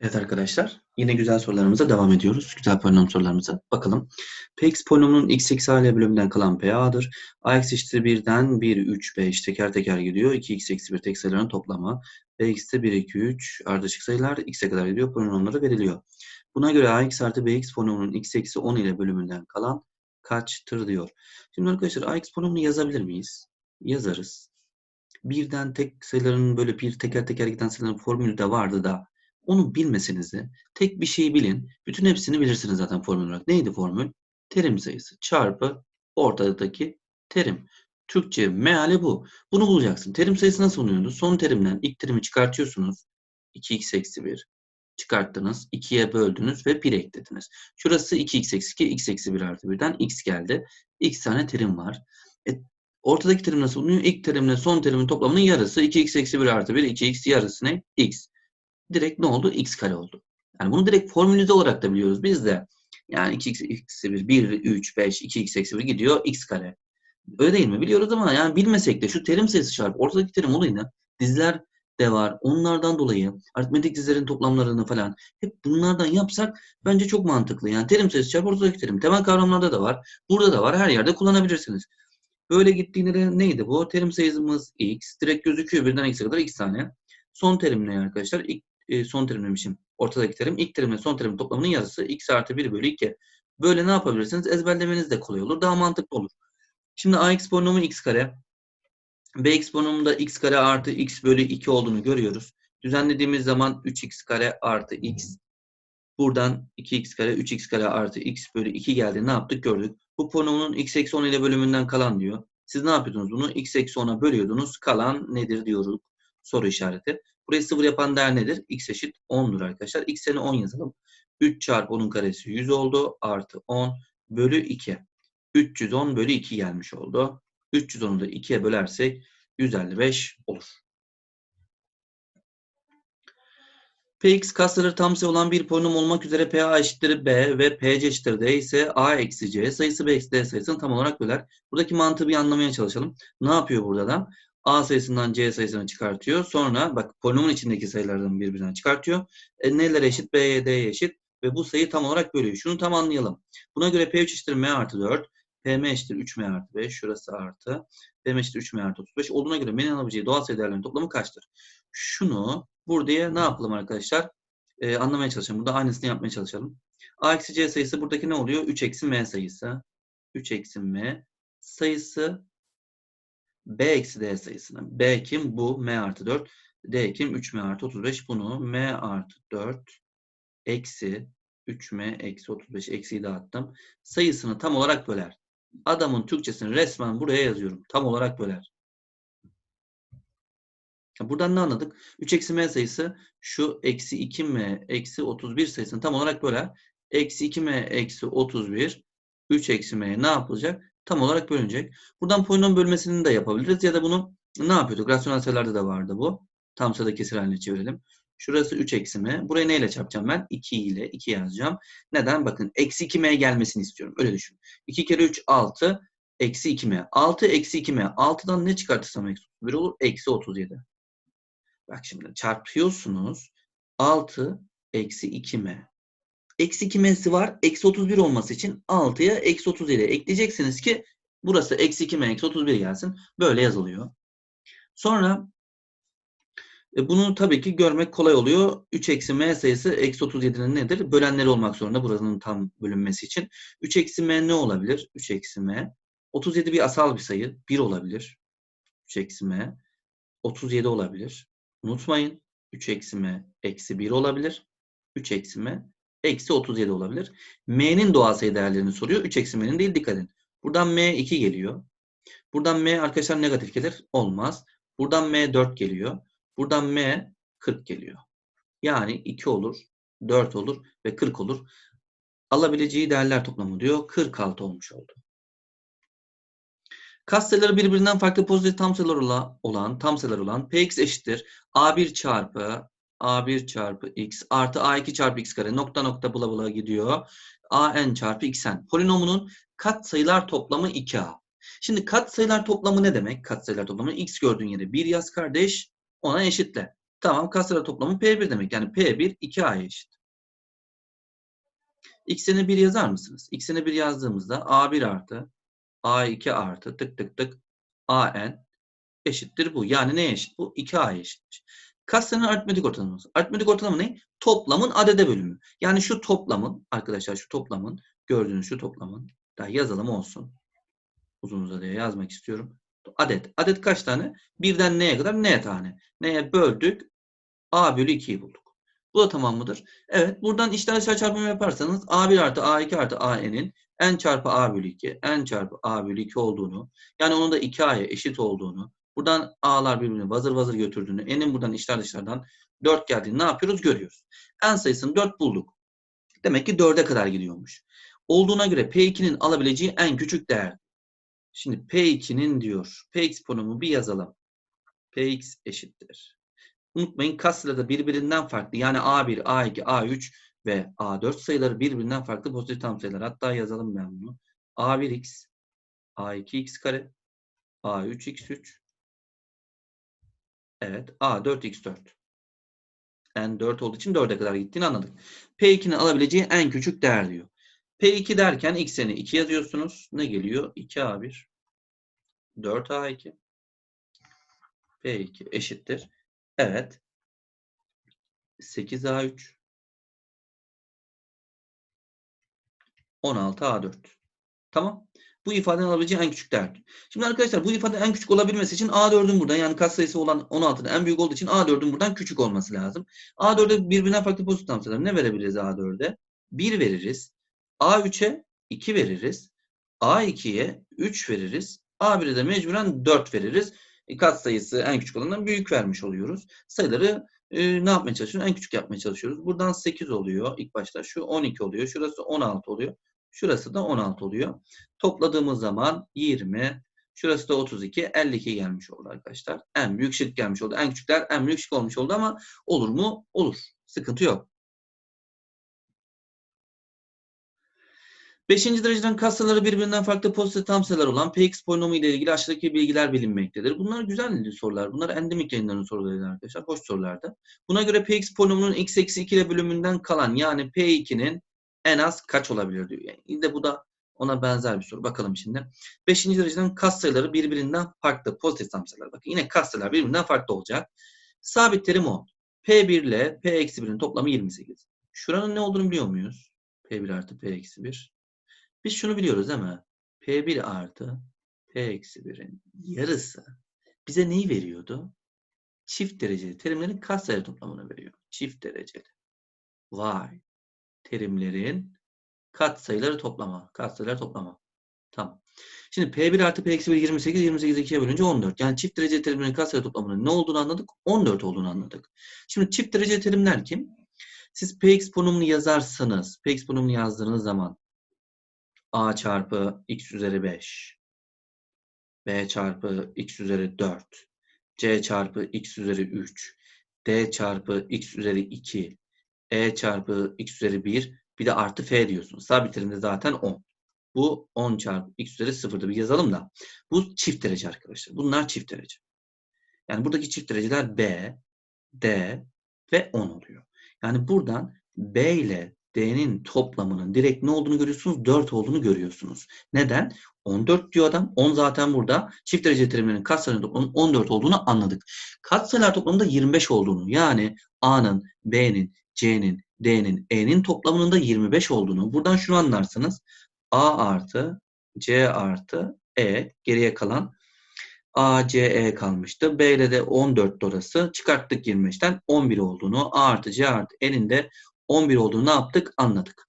Evet arkadaşlar, yine güzel sorularımıza devam ediyoruz. Güzel polinom sorularımıza bakalım. Px polinomunun x eksi a ile bölümünden kalan PA'dır. ax eşittir 1'den 1, 3, 5 teker teker gidiyor. 2x eksi 1 tek sayıların toplamı. bx de 1, 2, 3 ardışık sayılar x'e kadar gidiyor. Polinomları veriliyor. Buna göre ax artı bx polinomunun x eksi 10 ile bölümünden kalan kaçtır diyor. Şimdi arkadaşlar ax polinomunu yazabilir miyiz? Yazarız. Birden tek sayıların böyle bir teker teker giden sayıların formülü de vardı da onu bilmeseniz tek bir şeyi bilin. Bütün hepsini bilirsiniz zaten formül olarak. Neydi formül? Terim sayısı çarpı ortadaki terim. Türkçe meali bu. Bunu bulacaksın. Terim sayısı nasıl bulunuyordu? Son terimden ilk terimi çıkartıyorsunuz. 2x eksi 1 çıkarttınız. 2'ye böldünüz ve 1 eklediniz. Şurası 2x eksi 2, x eksi 1 artı 1'den x geldi. x tane terim var. E, ortadaki terim nasıl bulunuyor? İlk terimle son terimin toplamının yarısı. 2x eksi 1 artı 1, 2x yarısı ne? x direkt ne oldu? x kare oldu. Yani bunu direkt formülize olarak da biliyoruz biz de. Yani 2x eksi 1, 1, 3, 5, 2x eksi 1 gidiyor x kare. Öyle değil mi? Biliyoruz ama yani bilmesek de şu terim sayısı çarpı ortadaki terim olayını dizler de var. Onlardan dolayı aritmetik dizlerin toplamlarını falan hep bunlardan yapsak bence çok mantıklı. Yani terim sayısı çarpı ortadaki terim. Temel kavramlarda da var. Burada da var. Her yerde kullanabilirsiniz. Böyle gittiğinde de neydi bu? Terim sayımız x. Direkt gözüküyor birden x'e kadar x tane. Son terim ne arkadaşlar? E, son terim demişim. Ortadaki terim. ilk terimle son terimin toplamının yarısı. x artı 1 bölü 2. Böyle ne yapabilirsiniz? Ezberlemeniz de kolay olur. Daha mantıklı olur. Şimdi ax polinomu x kare. bx polinomunda x kare artı x bölü 2 olduğunu görüyoruz. Düzenlediğimiz zaman 3x kare artı x. Buradan 2x kare 3x kare artı x bölü 2 geldi. Ne yaptık gördük. Bu polinomun x eksi 10 ile bölümünden kalan diyor. Siz ne yapıyordunuz bunu? x eksi 10'a bölüyordunuz. Kalan nedir diyoruz. Soru işareti. Burayı sıfır yapan değer nedir? x eşit 10'dur arkadaşlar. x'ini 10 yazalım. 3 çarpı 10'un karesi 100 oldu. Artı 10 bölü 2. 310 bölü 2 gelmiş oldu. 310'u da 2'ye bölersek 155 olur. Px kasları tam sayı olan bir polinom olmak üzere PA eşittir B ve PC eşittir D ise A eksi C sayısı B eksi D sayısını tam olarak böler. Buradaki mantığı bir anlamaya çalışalım. Ne yapıyor burada da? A sayısından C sayısını çıkartıyor. Sonra bak polinomun içindeki sayılardan birbirinden çıkartıyor. E, neler eşit? B'ye D'ye eşit. Ve bu sayı tam olarak bölüyor. Şunu tam anlayalım. Buna göre P3 eşittir M artı 4. PM eşittir 3M artı 5. Şurası artı. PM eşittir 3M artı 35. Olduğuna göre M'nin alabileceği doğal sayı değerlerinin toplamı kaçtır? Şunu burada ne yapalım arkadaşlar? Ee, anlamaya çalışalım. Burada aynısını yapmaya çalışalım. A eksi C sayısı buradaki ne oluyor? 3 eksi M sayısı. 3 eksi M sayısı B eksi D sayısına. B kim? Bu. M artı 4. D kim? 3M artı 35. Bunu M artı 4 eksi 3M eksi 35 eksiyi dağıttım. Sayısını tam olarak böler. Adamın Türkçesini resmen buraya yazıyorum. Tam olarak böler. Buradan ne anladık? 3 eksi m sayısı şu eksi 2m eksi 31 sayısını tam olarak böler. Eksi 2m eksi 31 3 eksi m ne yapılacak? Tam olarak bölünecek. Buradan polinom bölmesini de yapabiliriz. Ya da bunu ne yapıyorduk? Rasyonel sayılarda da vardı bu. Tam sayıda kesir haline çevirelim. Şurası 3 eksi m. Burayı neyle çarpacağım ben? 2 ile 2 yazacağım. Neden? Bakın eksi 2m gelmesini istiyorum. Öyle düşün. 2 kere 3 6 eksi 2m. 6 eksi 2m. 6'dan ne çıkartırsam eksi 31 olur? Eksi 37. Bak şimdi çarpıyorsunuz. 6 eksi 2m. Eksi 2m'si var. Eksi 31 olması için 6'ya eksi 37 ekleyeceksiniz ki burası eksi 2m eksi 31 gelsin. Böyle yazılıyor. Sonra e, bunu tabii ki görmek kolay oluyor. 3 eksi m sayısı eksi 37'nin nedir? Bölenleri olmak zorunda buranın tam bölünmesi için. 3 eksi m ne olabilir? 3 eksi m. 37 bir asal bir sayı. 1 olabilir. 3 eksi m. 37 olabilir. Unutmayın 3 eksi m eksi 1 olabilir. 3 eksi m eksi 37 olabilir. m'nin doğal sayı değerlerini soruyor. 3 eksi m'nin değil dikkat edin. Buradan m 2 geliyor. Buradan m arkadaşlar negatif gelir. Olmaz. Buradan m 4 geliyor. Buradan m 40 geliyor. Yani 2 olur, 4 olur ve 40 olur. Alabileceği değerler toplamı diyor. 46 olmuş oldu. Katsayıları birbirinden farklı pozitif tam sayılar olan, tam sayılar olan px eşittir a1 çarpı a1 çarpı x artı a2 çarpı x kare nokta nokta bula bula gidiyor. an çarpı xn. Polinomunun kat sayılar toplamı 2a. Şimdi kat sayılar toplamı ne demek? Kat sayılar toplamı x gördüğün yere 1 yaz kardeş ona eşitle. Tamam katsayılar toplamı P1 demek. Yani P1 2A'ya eşit. X'ini 1 yazar mısınız? X'ini 1 yazdığımızda A1 artı A2 artı tık tık tık AN eşittir bu. Yani neye eşit bu? 2A'ya eşitmiş. Katsayının aritmetik ortalaması. Aritmetik ortalama ne? Toplamın adede bölümü. Yani şu toplamın arkadaşlar şu toplamın gördüğünüz şu toplamın daha yazalım olsun. Uzun uzadıya yazmak istiyorum. Adet. Adet kaç tane? Birden neye kadar? Neye tane? Neye böldük? A bölü 2'yi bulduk. Bu da tamam mıdır? Evet. Buradan içler dışarı çarpımı yaparsanız A1 artı A2 artı AN'in n çarpı A bölü 2, n çarpı A bölü 2 olduğunu, yani onun da 2A'ya eşit olduğunu, buradan A'lar birbirini vazır vazır götürdüğünü, n'in buradan içler dışlardan 4 geldiğini ne yapıyoruz? Görüyoruz. N sayısını 4 bulduk. Demek ki 4'e kadar gidiyormuş. Olduğuna göre P2'nin alabileceği en küçük değer. Şimdi P2'nin diyor. Px ponumu bir yazalım. Px eşittir. Unutmayın katsayıları birbirinden farklı. Yani A1, A2, A3 ve A4 sayıları birbirinden farklı pozitif tam sayılar. Hatta yazalım ben bunu. A1x, A2x kare, A3x3, evet A4x4. N 4 olduğu için 4'e kadar gittiğini anladık. P2'nin alabileceği en küçük değer diyor. P2 derken x'ini 2 yazıyorsunuz. Ne geliyor? 2A1 4A2 P2 eşittir. Evet. 8A3 16A4 Tamam. Bu ifadenin alabileceği en küçük değer. Şimdi arkadaşlar bu ifade en küçük olabilmesi için A4'ün buradan yani katsayısı olan 16'nın en büyük olduğu için A4'ün buradan küçük olması lazım. A4'e birbirinden farklı pozitif tam. Ne verebiliriz A4'e? 1 veririz. A3'e 2 veririz. A2'ye 3 veririz. A1'e de mecburen 4 veririz. E, kat sayısı en küçük olandan büyük vermiş oluyoruz. Sayıları e, ne yapmaya çalışıyoruz? En küçük yapmaya çalışıyoruz. Buradan 8 oluyor ilk başta. Şu 12 oluyor. Şurası 16 oluyor. Şurası da 16 oluyor. Topladığımız zaman 20, şurası da 32, 52 gelmiş oldu arkadaşlar. En büyük şık gelmiş oldu. En küçükler en büyük şık olmuş oldu ama olur mu? Olur. Sıkıntı yok. Beşinci dereceden katsayıları birbirinden farklı pozitif tam sayılar olan Px polinomu ile ilgili aşağıdaki bilgiler bilinmektedir. Bunlar güzel sorular. Bunlar endemik yayınların soruları arkadaşlar. Hoş sorulardı. Buna göre Px polinomunun x eksi 2 ile bölümünden kalan yani P2'nin en az kaç olabilir diyor. Yani yine bu da ona benzer bir soru. Bakalım şimdi. Beşinci dereceden katsayıları birbirinden farklı. Pozitif tam sayılar. Bakın yine katsayılar birbirinden farklı olacak. Sabit terim o. P1 ile P-1'in toplamı 28. Şuranın ne olduğunu biliyor muyuz? P1 artı P-1. Biz şunu biliyoruz değil mi? P1 artı P-1'in yarısı bize neyi veriyordu? Çift dereceli terimlerin katsayıları toplamını veriyor. Çift dereceli. Vay terimlerin katsayıları toplama. Katsayıları toplama. Tamam. Şimdi P1 artı P-1 28, 28 2'ye bölünce 14. Yani çift dereceli terimlerin katsayı toplamının ne olduğunu anladık? 14 olduğunu anladık. Şimdi çift dereceli terimler kim? Siz Px ponomunu yazarsanız, Px ponomunu yazdığınız zaman A çarpı x üzeri 5, B çarpı x üzeri 4, C çarpı x üzeri 3, D çarpı x üzeri 2, e çarpı x üzeri 1 bir de artı f diyorsunuz. Sabit terimde zaten 10. Bu 10 çarpı x üzeri 0'dı. Bir yazalım da. Bu çift derece arkadaşlar. Bunlar çift derece. Yani buradaki çift dereceler b, d ve 10 oluyor. Yani buradan b ile d'nin toplamının direkt ne olduğunu görüyorsunuz? 4 olduğunu görüyorsunuz. Neden? 14 diyor adam. 10 zaten burada. Çift derece terimlerinin katsayıların toplamının 14 olduğunu anladık. Katsayılar toplamında 25 olduğunu yani A'nın, B'nin, C'nin, D'nin, E'nin toplamının da 25 olduğunu. Buradan şunu anlarsınız. A artı C artı E geriye kalan A, C, E kalmıştı. B ile de 14 orası. Çıkarttık 25'ten 11 olduğunu. A artı C artı E'nin de 11 olduğunu ne yaptık? Anladık.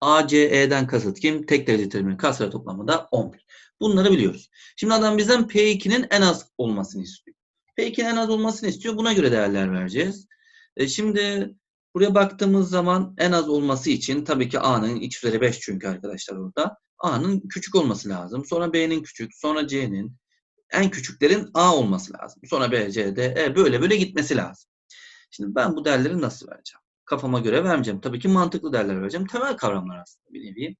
A, C, E'den kasıt kim? Tek derece teriminin katsayı toplamı da 11. Bunları biliyoruz. Şimdi adam bizden P2'nin en az olmasını istiyor. P2'nin en az olmasını istiyor. Buna göre değerler vereceğiz. E şimdi buraya baktığımız zaman en az olması için tabii ki A'nın x üzeri 5 çünkü arkadaşlar orada. A'nın küçük olması lazım. Sonra B'nin küçük, sonra C'nin en küçüklerin A olması lazım. Sonra B, C, D, E böyle böyle gitmesi lazım. Şimdi ben bu değerleri nasıl vereceğim? Kafama göre vermeyeceğim. Tabii ki mantıklı değerler vereceğim. Temel kavramlar aslında bir nevi.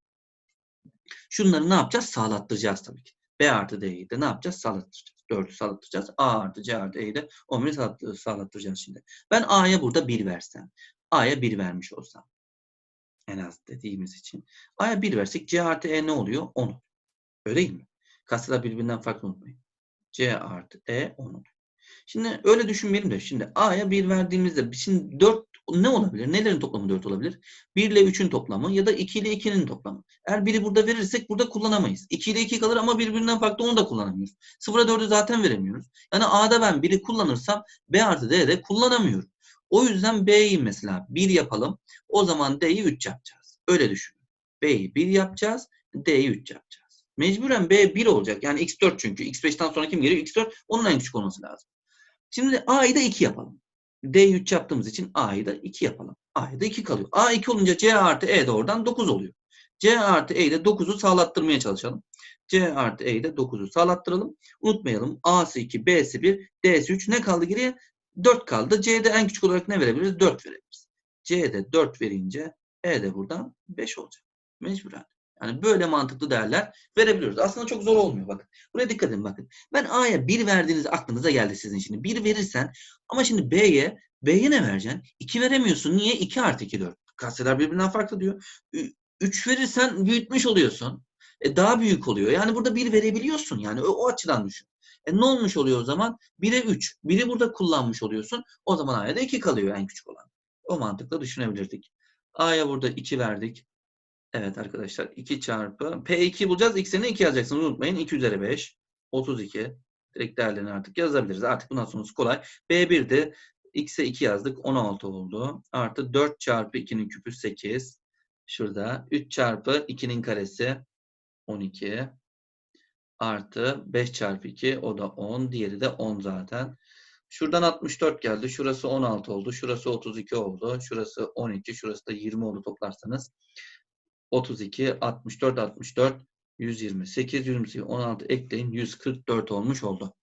Şunları ne yapacağız? Sağlattıracağız tabii ki. B artı D'yi de ne yapacağız? Sağlattıracağız. 4'ü sağlattıracağız. A artı C artı E'yi de 11'i sağlatt- sağlattıracağız şimdi. Ben A'ya burada 1 versem. A'ya 1 vermiş olsam. En az dediğimiz için. A'ya 1 versek C artı E ne oluyor? 10. Öyle değil mi? Katsayılar birbirinden farklı unutmayın. C artı E 10 oluyor. Şimdi öyle düşünmeyelim de şimdi A'ya 1 verdiğimizde şimdi 4 ne olabilir? Nelerin toplamı 4 olabilir? 1 ile 3'ün toplamı ya da 2 ile 2'nin toplamı. Eğer biri burada verirsek burada kullanamayız. 2 ile 2 kalır ama birbirinden farklı onu da kullanamıyoruz. 0'a 4'ü zaten veremiyoruz. Yani A'da ben 1'i kullanırsam B artı D'de kullanamıyorum. O yüzden B'yi mesela 1 yapalım. O zaman D'yi 3 yapacağız. Öyle düşünün. B'yi 1 yapacağız. D'yi 3 yapacağız. Mecburen B 1 olacak. Yani X4 çünkü. X5'ten sonra kim geliyor? X4. Onun en küçük olması lazım. Şimdi A'yı da 2 yapalım. D'yi 3 yaptığımız için A'yı da 2 yapalım. A'yı da 2 kalıyor. A 2 olunca C artı E de oradan 9 oluyor. C artı E'yi de 9'u sağlattırmaya çalışalım. C artı E'yi de 9'u sağlattıralım. Unutmayalım. A'sı 2, B'si 1, D'si 3. Ne kaldı geriye? 4 kaldı. C'de en küçük olarak ne verebiliriz? 4 verebiliriz. C'de 4 verince E de buradan 5 olacak. Mecburen. Yani böyle mantıklı değerler verebiliyoruz. Aslında çok zor olmuyor bakın. Buraya dikkat edin bakın. Ben A'ya 1 verdiğiniz aklınıza geldi sizin şimdi. 1 verirsen ama şimdi B'ye B'ye ne vereceksin? 2 veremiyorsun. Niye? 2 artı 2 4. Katsayılar birbirinden farklı diyor. 3 verirsen büyütmüş oluyorsun. E, daha büyük oluyor. Yani burada 1 verebiliyorsun. Yani o, o açıdan düşün. E, ne olmuş oluyor o zaman? 1'e 3. 1'i burada kullanmış oluyorsun. O zaman A'ya da 2 kalıyor en küçük olan. O mantıkla düşünebilirdik. A'ya burada 2 verdik. Evet arkadaşlar 2 çarpı P2 bulacağız. X'ini 2 yazacaksınız. Unutmayın. 2 üzeri 5. 32. Direkt değerlerini artık yazabiliriz. Artık bundan sonrası kolay. B1'de X'e 2 yazdık. 16 oldu. Artı 4 çarpı 2'nin küpü 8. Şurada 3 çarpı 2'nin karesi 12. Artı 5 çarpı 2 o da 10. Diğeri de 10 zaten. Şuradan 64 geldi. Şurası 16 oldu. Şurası 32 oldu. Şurası 12. Şurası da 20 oldu toplarsanız. 32, 64, 64, 128, 28, 16 ekleyin. 144 olmuş oldu.